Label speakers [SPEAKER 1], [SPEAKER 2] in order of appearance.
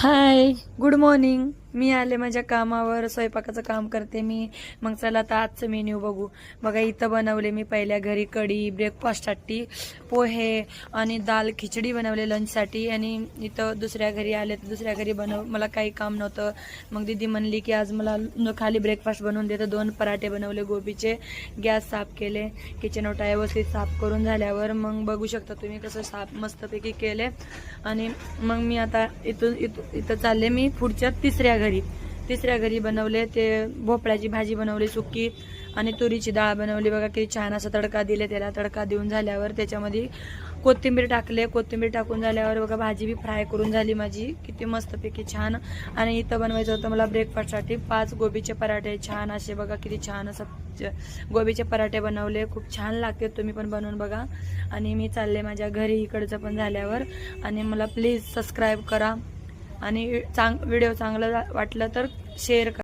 [SPEAKER 1] Hi good morning मी आले माझ्या कामावर स्वयंपाकाचं काम करते मी. मग चला आता आजचं मेन्यू बघू. बघा इथं बनवले मी पहिल्या घरी कढी ब्रेकफास्टसाठी पोहे आणि दाल खिचडी बनवले लंचसाठी आणि इथं दुसऱ्या घरी आले तर दुसऱ्या घरी बनव मला काही काम नव्हतं. मग दीदी म्हणली की आज मला खाली ब्रेकफास्ट बनवून देतं दोन पराठे बनवले गोबीचे. गॅस साफ केले. किचन ओटा व्यवस्थित साफ करून झाल्यावर मग बघू शकता तुम्ही कसं साफ मस्तपैकी केले. आणि मग मी आता इथून इथं इथं चालले मी पुढच्या तिसऱ्या घरी. तिसऱ्या घरी बनवले ते भोपळ्याची भाजी बनवली सुकी आणि तुरीची डाळ बनवली. बघा किती छान असा तडका दिले त्याला. तडका देऊन झाल्यावर त्याच्यामध्ये कोथिंबीर टाकले. कोथिंबीर टाकून झाल्यावर बघा भाजी बी फ्राय करून झाली माझी. किती मस्तपैकी छान. आणि इथं बनवायचं होतं मला ब्रेकफास्टसाठी पाच गोबीचे पराठे. छान असे बघा किती छान असं गोबीचे पराठे बनवले. खूप छान लागते तुम्ही पण बनवून बघा. आणि मी चालले माझ्या घरी इकडचं पण झाल्यावर. आणि मला प्लीज सबस्क्राईब करा. आणि चांग व्हिडिओ चांगलं वाटलं तर शेअर करा.